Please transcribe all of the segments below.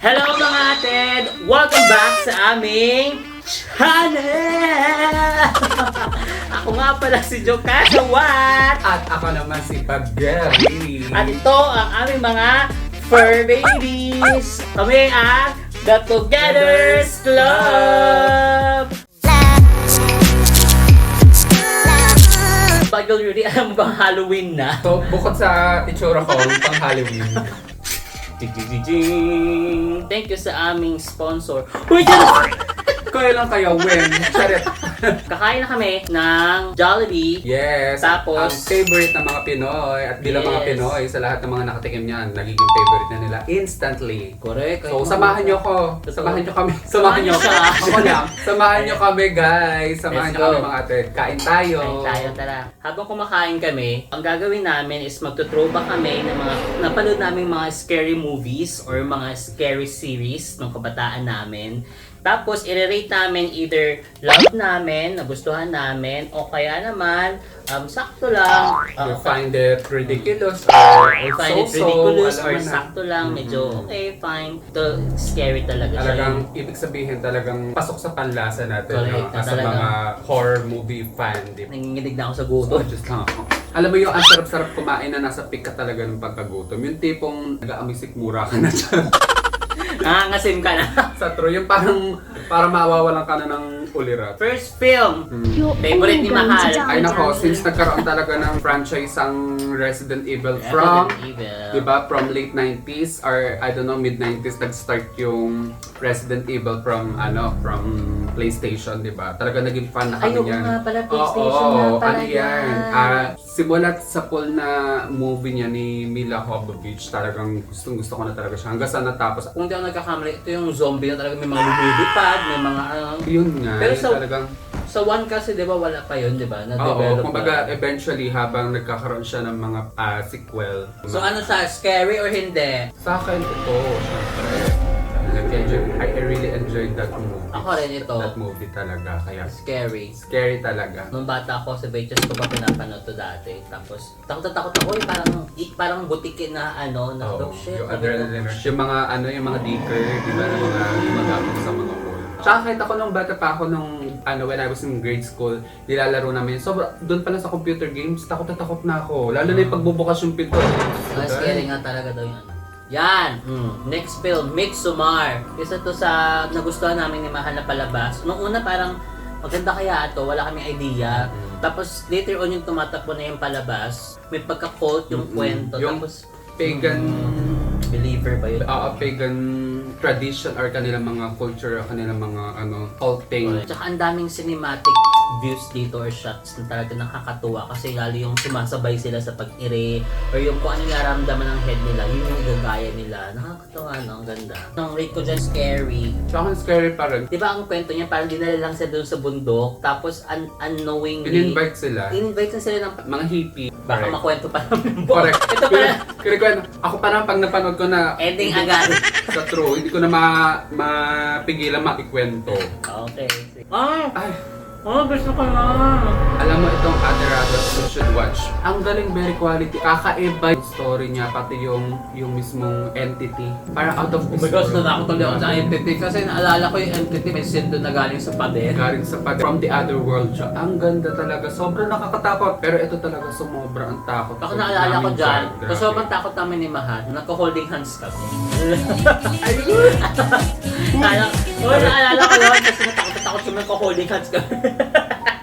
Hello mga ated! Welcome back sa aming channel! Ako nga pala si Joe Kasawat! At ako naman si Pagderi. At ito ang aming mga fur babies! Kami ang The Togethers Club! Bagal Rudy, alam mo bang Halloween na? So, bukod sa itsura ko, pang Halloween. Thank you sa aming sponsor. Uy, dyan! Kaya when? Charet. Kakain na kami ng Jollibee. Yes. Tapos? ang favorite ng mga Pinoy at bilang mga Yes. Pinoy sa lahat ng mga nakatikim niyan, nagiging favorite na nila instantly. Correct. So, samahan niyo ko. Samahan niyo kami. Samahan niyo siya. Ako lang. Samahan niyo kami, guys. Samahan Let's niyo kami, go. mga ate. Kain tayo. Kain tayo, tara. Habang kumakain kami, ang gagawin namin is magtutrova kami ng mga napanood namin mga scary movies or mga scary series ng kabataan namin. Tapos, i-rate namin either love namin, nagustuhan namin, o kaya naman, um, sakto lang. You uh, find it ridiculous or, or find it so-so, ridiculous alam or na. sakto lang, medyo Mhm. okay, fine. Ito, scary talaga siya. Talagang, ibig sabihin talagang pasok sa panlasa natin Correct, no? as mga horror movie fan, di ba? Nanginginig na ako sa So, gutom. just lang ako. Alam mo yung ang sarap-sarap kumain na nasa peak ka talaga ng pagkagutom. Yung tipong nag-aamoy sikmura ka na dyan. Nangangasim ka na. sa true, yung parang para mawawalan ka na ng ulirat. First film, Hmm. Favorite ni Mahal. Ay nako, since nagkaroon talaga ng franchise ang Resident Evil from, Resident Evil. di ba, from late 90s or I don't know, mid 90s nag-start yung Resident Evil from ano, from PlayStation, di ba? Talaga naging fan na kami oo niyan. nga pala, PlayStation Oo, nga pala ano yan. yan. Ah, simulat sa pool na movie niya ni Mila Jovovich, talagang gustong gusto ko na talaga siya. Hanggang sa natapos. Kung di ako nagkakamali, ito yung zombie na talaga may mga lumilipad, may mga ano. Yun nga, Pero sa- talagang Sa one kasi, di ba, wala pa yun, di ba? Oo, Na-develop kumbaga pa. eventually habang nagkakaroon siya ng mga ah, sequel. So ano siya, scary or hindi? Sa akin ito, syempre. Nag-enjoy, I I really enjoyed that movie. Ako rin ito. That movie talaga, kaya Scary. scary talaga. Nung bata ako, sa VHS ko pa pinapanood to dati. Tapos, takot na takot ako, eh, parang, i- parang butikin na ano, na Oo, oh, shit. yung adrenaline rush. Yung mga ano, yung mga deeker, di ba, na mga gumagapos sa mga. Tsaka kahit ako nung bata pa ako nung ano when I was in grade school, nilalaro namin. So doon pa lang sa computer games, takot na takot na ako. Lalo na yung pagbubukas yung pinto. Ah, scary nga talaga daw yan. Yan! Mm. Next film, Midsommar. Isa to sa nagustuhan namin ni Mahal na palabas. Nung una parang, maganda kaya ito, wala kaming idea. Mm. Tapos later on yung tumatakbo na yung palabas, may pagka-cult yung Mm-mm. kwento. Yung Tapos, Pagan believer ba yun? uh, pagan tradition or kanilang mga culture, kanilang mga ano, culting. Tsaka ang daming cinematic views dito or shots na talaga nakakatuwa kasi lalo yung sumasabay sila sa pag-ire or yung kung ano yung naramdaman ng head nila, yun yung igagaya nila. Nakakatawa, no? Ang ganda. Ang rate ko dyan, scary. Tsaka scary pa rin. Di ba ang kwento niya, parang dinala lang sila doon sa bundok, tapos un- unknowingly, In-invite sila. in-invite na sila ng, Mga hippie. baka Correct. makwento pa namin buo. Correct. Ito pala, Kinikwento. Ako pa lang pag napanood ko na ending agad. sa true, hindi ko na ma mapigilan makikwento. okay. Ah! Ay, Oh, gusto ko na! alam mo itong Aderados you should watch. Ang galing, very quality. Kakaiba yung story niya, pati yung yung mismong entity. Parang out of Oh this my gosh, world. natakot ulit ako sa entity kasi naalala ko yung entity may sindo na galing sa pader. Galing sa pad from the other world siya. Ang ganda talaga. Sobrang nakakatakot. Pero ito talaga sumobra ang takot. Ako naalala ko dyan, kasi sobrang takot namin ni Mahat, nagka-holding hands kami. Kaya, oh, naalala ko yun, kasi natakot na takot kami nagka-holding hands kami.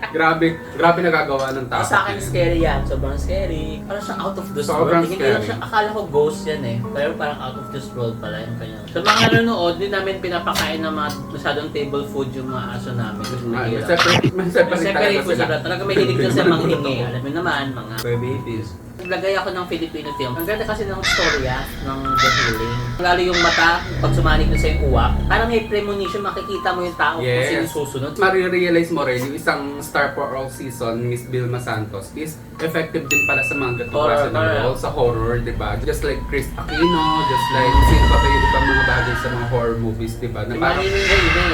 Grabe, grabe nagagawa ng takot. sa akin scary yan, sobrang scary. Parang siya out of this Sobrang world. Hindi lang scary. siya, akala ko ghost yan eh. Pero parang out of this world pala yung kanya. Sa mga nanonood, di namin pinapakain ng mga masyadong table food yung mga aso namin. Kasi May mahirap. separate, may separate Separate talaga po sila. sila. Talaga may hilig na sa mga hingi. Alam mo naman, mga babies. Naglagay ako ng Filipino film. Ang ganda kasi ng storya ng The Healing. Lalo yung mata, pag sumanig na sa yung uwak, parang may premonition, makikita mo yung tao kung Yes. sino yung susunod. Marirealize mo rin, yung isang star for all season, Miss Vilma Santos, is effective din pala sa mga Horror, klase ng role sa horror, di ba? Just like Chris Aquino, just like sino pa ba yung ibang mga bagay sa mga horror movies, di ba? Na parang-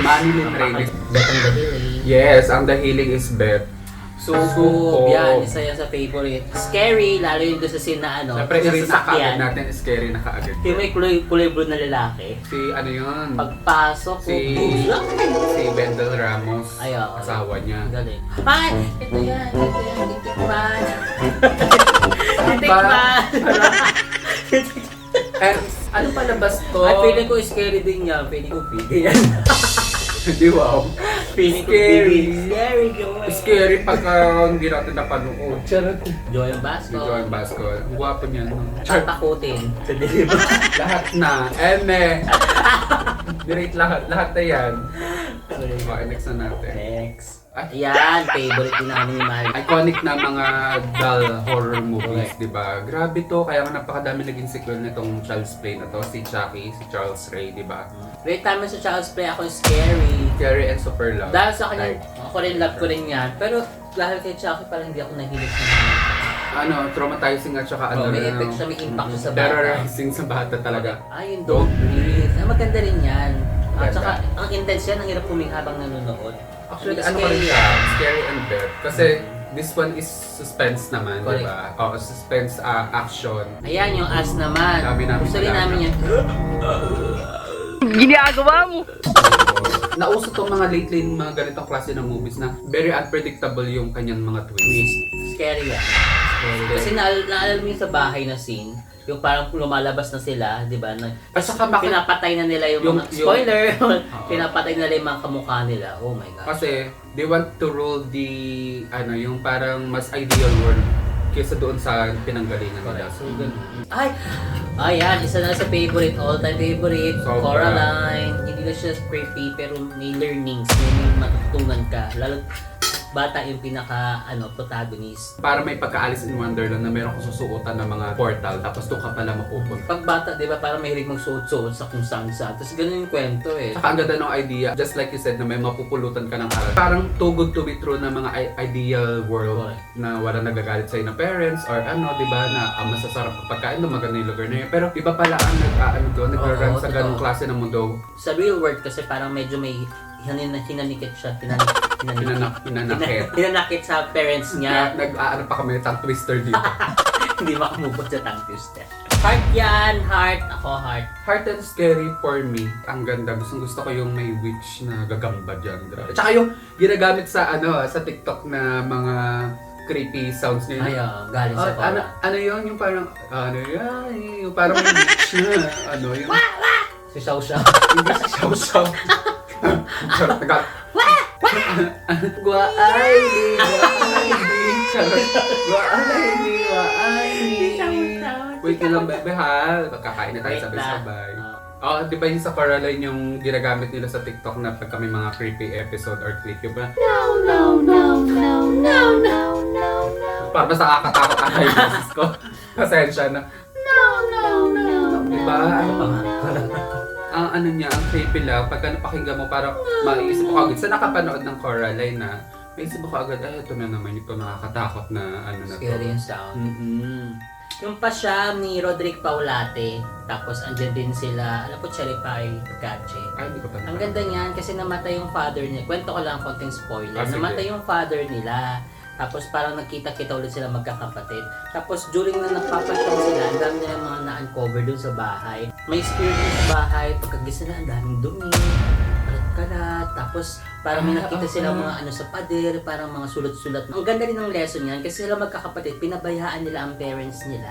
Manny Reyes. Manny Reyes. Bet ang The Healing. Yes, ang The Healing is Beth. Sukob. Sukob. Yan, isa yan sa favorite. Scary, lalo yung doon sa scene na ano. Siyempre, sa na sasakyan. kaagad natin, scary na kaagad. Yung may kulay, kulay blue na lalaki. Si ano yun? Pagpasok, Si, bugla. si Bendel Ramos, Ay, oo. asawa niya. Galing. Ay, ito yan, ito yan, titikman. Titikman. Eh, ano palabas to? Ay, feeling ko scary din yan. Feeling ko big. Hindi wow. Feeling ko Scary. Scary, Joy. Scary pagka hindi natin napanood. Charot. Joy ang Si Basco. Joan Basco. Ang Gwapo niya. no? Tatakutin sa deliver. Lahat na. Eme. Direct lahat. Lahat na yan. Okay, next na natin. Next. Ayan, favorite din namin ni Mari. Iconic na mga doll horror movies, di ba? Grabe to, kaya nga napakadami naging sequel nitong Child's Play na to. Si Chucky, si Charles Ray, di ba? Rate namin sa Child's Play ako scary. Scary and Super Love. Dahil sa kanya, ako rin love ko rin yan. Pero dahil kay Chucky parang hindi ako nahilig sa mga. ano, traumatizing at saka Oh, ano may effect siya, may impact siya sa bata. Terrorizing sa bata talaga. Ay, yung Don't Breathe. Ah, maganda rin yan. At saka, ang intense yan, ang hirap huminga habang nanonood. Actually, Ang ano ko rin scary siya, scary and death. Kasi this one is suspense naman, di Correct. ba? Oo, suspense ah, action. Ayan, yung as naman. Sabi namin Gusto rin talaga. namin yan. Nauso tong mga lately mga ganitong klase ng movies na very unpredictable yung kanyang mga twists. Twist. Scary yan. Scary. Kasi naal- naalala mo yung sa bahay na scene, yung parang lumalabas na sila, di ba? Na, At saka maki- pinapatay na nila yung, Yung- mga, yung- spoiler, pinapatay na nila yung mga kamukha nila. Oh my God. Kasi they want to rule the ano yung parang mas ideal world kaysa doon sa pinanggalingan nila. So, gan- Ay! Ayan, isa na sa favorite, all-time favorite, Sobra. Coraline. Hindi na siya creepy, pero may learnings, may, may matutunan ka. Lalo, bata yung pinaka, ano, protagonist. para may pagka-Alice in Wonderland na meron kang susuotan ng mga portal tapos doon ka pala mapupunta. Pag bata, di ba, parang mahilig magsuot-suot sa kung saan saan. Tapos ganun yung kwento eh. Saka ang ganda ng idea, just like you said, na may mapupulutan ka ng aral. Parang too good to be true na mga ideal world Correct. na wala nagagalit sa'yo na parents or ano, di ba, na ang masasarap ang pagkain doon, maganda yung lugar na yun. Pero iba pala ang nag-ano doon, nagra-run Oo, sa totoo. ganong klase ng mundo. Sa real world kasi parang medyo may hinan hinanikit siya. Hinanik, hinanikit. Pinanak, pinanakit. Hinanakit sa parents niya. Na, nag-aano pa kami, tongue twister dito. Hindi makamubot sa tongue twister. Heart yan, heart. Ako, heart. Heart and scary for me. Ang ganda. Gustong gusto ko yung may witch na gagamba dyan. Grabe. Tsaka yung ginagamit sa ano sa TikTok na mga creepy sounds niya. Ay, oh, galing Oh, sa ano, Cora. ano yun? Yung parang, ano yan? Yung parang may witch na, ano yung, Si Xiao Xiao. hindi si Xiao Xiao. Charot, tagal. Guaay ni, guaay ni, charot. Guaay ni, guaay ni. Wait lang, bebe ha. Pagkakain na tayo sabay-sabay. lang. Oh, di ba yung sa Coraline yung ginagamit nila sa TikTok na pagka may mga creepy episode or clip yung ba? No, no, no, no, no, no, no, no. Parang mas nakakatakot ang yung boses ko. Pasensya na. No, no, no, Di ba? Ano pa nga? Ang ano niya, ang creepy lang. Pagka napakinggan mo, parang maiisip mo agad. Sa nakapanood ng Coraline na, maiisip mo agad, ay, ito na naman, ito nakakatakot na ano na to. Scary yung sound. Mm-mm. Yung pa siya ni Roderick Paulate. Tapos andyan din sila, alam po, Cherry Pie Gadget. Ay, hindi ko pa Ang ganda niyan kasi namatay yung father niya. Kwento ko lang konting spoiler. Ah, sige. namatay yung father nila. Tapos parang nagkita-kita ulit sila magkakapatid. Tapos during na nagpapasyal sila, ang dami nila mga na-uncover dun sa bahay. May dun sa bahay. Pagkagising na, ang daming dumi. Kalat-kalat. Tapos parang may Ah, nakita sila mga ano sa pader, parang mga sulat-sulat. Ang ganda rin ng lesson yan kasi sila magkakapatid, pinabayaan nila ang parents nila.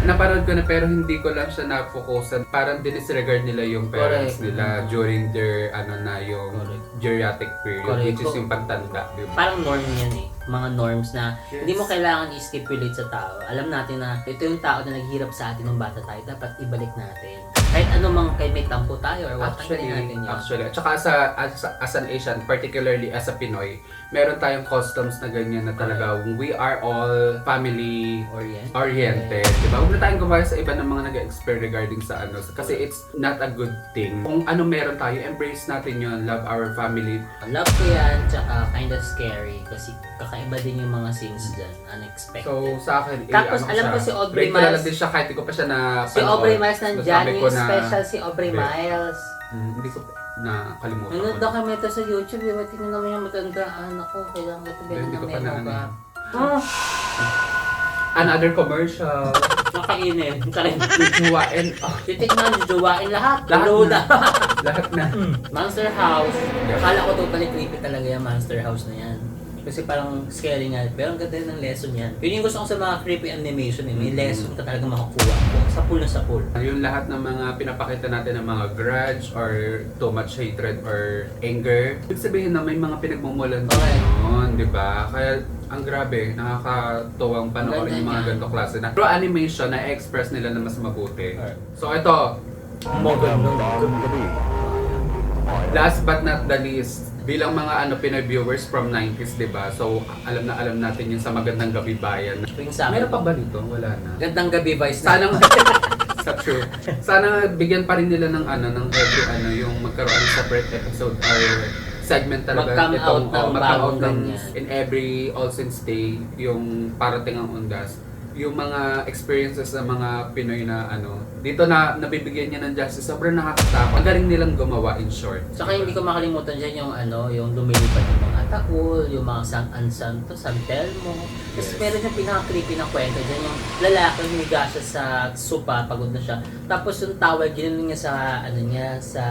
Napanood ko na pero hindi ko lang siya na-focusan. Parang dinisregard nila yung parents Correct. nila during their ano na yung Correct. geriatric period Correct. which is yung pagtanda. Diba? parang norm yan eh. Mga norms na Yes. hindi mo kailangan i-stipulate sa tao. Alam natin na ito yung tao na naghirap sa atin nung bata tayo. Dapat ibalik natin. Kahit ano mang kay may tampo tayo or what, Actually, tanggalin natin yun. actually. At saka as, a, as, as an Asian, particularly as a Pinoy, meron tayong customs na ganyan na talaga we are all family Orient. oriented. Diba? Huwag na tayong gumaya sa iba ng mga nag-expert regarding sa ano. Kasi it's not a good thing. Kung ano meron tayo, embrace natin yun. Love our family. Love ko yan, tsaka kind of scary kasi kakaiba din yung mga scenes dyan. Unexpected. So, sa akin, eh, Tapos, ano alam siya, ko si Aubrey rate ko na lang Miles- din siya kahit di ko pa siya na si Aubrey Miles nandyan, ko yung special si Aubrey. Miles. Hmm, hindi ko nakalimutan Ano ko. dokumento sa YouTube, yung tingnan naman yung matandaan ako, kailangan ko Hindi ko pa na ano. ba? Ah! Another commercial. Nakainin, kain. Juwain. Oh, Titikman, jujuwain lahat. Lahat Load na. lahat na. Monster House. Yeah. Akala ko totally creepy talaga yung Monster House na yan. Kasi parang scary nga. Pero ang ganda ng lesson yan. Yun yung gusto ko sa mga creepy animation eh. May Mhm. lesson ka talaga makakuha. Sa pool na sa pool. Yung lahat ng mga pinapakita natin ng mga grudge or too much hatred or anger. Ibig sabihin na may mga pinagmumulan Okay. noon, di ba? Kaya ang grabe, nakakatuwang panoorin yung mga ganito klase na through animation na express nila na mas mabuti. So ito, last but not the least, bilang mga ano Pinoy viewers from 90s, di ba? So alam na alam natin yun sa Magandang Gabi Bayan. Tuwing sa akin. Meron pa ba nito? Wala na. Gandang gabi Vice na. Sana sa true. Sana bigyan pa rin nila ng ano ng every ano yung magkaroon ng separate episode or segment talaga Mag-come out ng oh, mag-come out bagong ng ganyan. in every All Saints Day yung parating ang undas yung mga experiences ng mga Pinoy na ano dito na nabibigyan niya ng justice sobrang nakakatakot ang galing nilang gumawa in short Saka hindi ko makalimutan dyan yung ano, yung lumilipad yung mga takul, yung mga San Ansanto, San Telmo. Yes. meron yung pinaka-creepy na kwento dyan, yung lalaki humiga siya sa sopa, pagod na siya. Tapos yung towel, ginano niya sa, ano niya, sa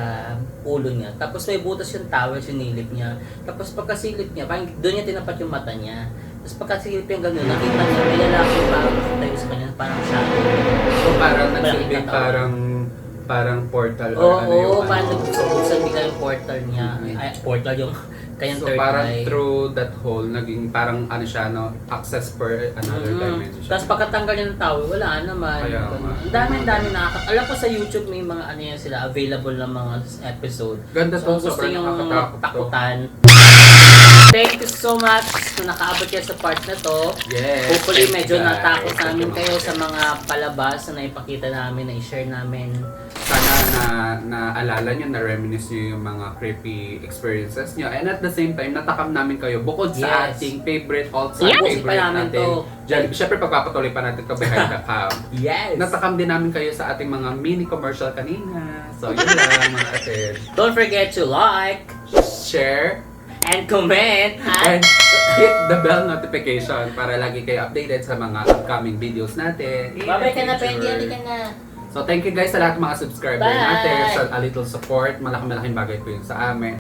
ulo niya. Tapos may butas yung towel, sinilip niya. Tapos pagkasilip niya, parang doon niya tinapat yung mata niya. Tapos pagkasilip niya gano'n, nakita niya, may lalaki parang tayo sa kanya, parang shadow. so parang nagsilbing ikataon. parang parang portal or Oo, ano yung oo, ano. parang nagbuksan bigla yung portal niya. Ay, portal yung kanyang So third parang eye. through that hole, naging parang ano siya, no, access per another Mhm. dimension. Tapos pagkatanggal niya ng towel, wala naman. Kaya nga. Ang dami, ang dami nakaka... Alam ko sa YouTube may mga ano yan sila, available na mga episode. Ganda So, to, kung gusto sobrang yung nakakatakot to. takutan. Thank you so much na nakaabot kayo sa part na to. Yes. Hopefully, thank medyo guys. natakot namin kayo sa mga palabas na naipakita namin, na i-share namin. Sana na naalala nyo, na-reminisce nyo yung mga creepy experiences nyo. And at the same time, natakam namin kayo bukod sa Yes. ating favorite, all-time Yes. favorite Pa namin natin. to. Jollibee. Siyempre, pagpapatuloy pa natin to behind the cam. Yes! Natakam din namin kayo sa ating mga mini commercial kanina. So, yun lang mga atin. Don't forget to like Share and comment and hit the bell notification para lagi kayo updated sa mga upcoming videos natin. in the Babay ka na, future. Pendi. Halika na. So thank you guys sa lahat ng mga subscriber Bye! natin. Sa a little support, malaking malaking bagay po yun sa amin.